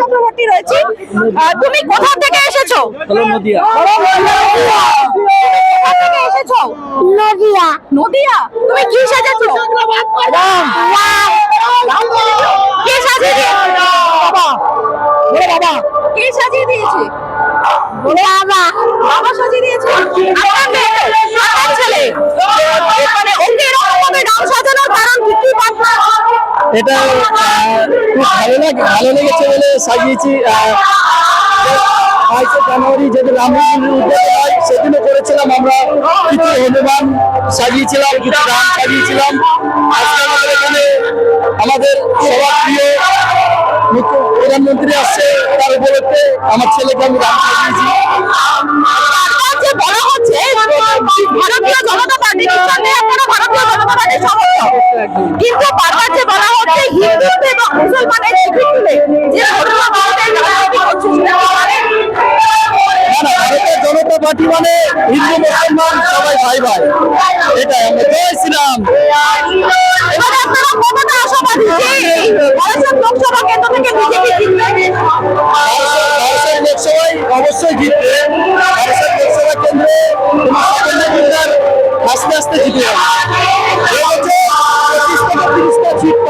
চক্রবর্তী রয়েছে। তুমি কোথা থেকে এসেছ? এসেছ? নদিয়া। নদিয়া? তুমি কি সেজেছো কে সাজিয়ে দিয়েছে? বাবা। বলে বাবা। কে সাজিয়ে দিয়েছে? বাবা। বাবা সাজিয়ে দিয়েছে? আপনার ছেলে। মানে ওকে এরকম ভাবে নাম সাজানোর কারণ? এটা খুব ভালো লাগে, ভালো লেগেছে বলে সাজিয়েছি বাইশে জানুয়ারি যেদিন রামনবমীর উদ্যোগ হয়, সেদিনও করেছিলাম আমরা। কিছু হনুমান সাজিয়েছিলাম, কিছু রাম সাজিয়েছিলাম। আজকে আমাদের এখানে আমাদের সবার প্রিয় প্রধানমন্ত্রী আসছে তার উপলক্ষে। আমার ছেলেকে আমি রাম সাজিয়েছি। বলা হচ্ছে ভারতীয় জনতা পার্টি নিঃসন্দেহে আপনারা ভারতীয় জনতা পার্টির কিন্তু বারবার যে বলা হচ্ছে হিন্দুত্ব এবং মুসলমানের মানে? ভারতের জনতা পার্টি মানে হিন্দু মুসলমান সবাই ভাই ভাই। এটাই আমরা জয় শ্রীরাম এবারে আপনারা কতটা আশাবাদী যে জিতবে অবশ্যই জিতবে কেন্দ্রে আস্তে আস্তে জিতে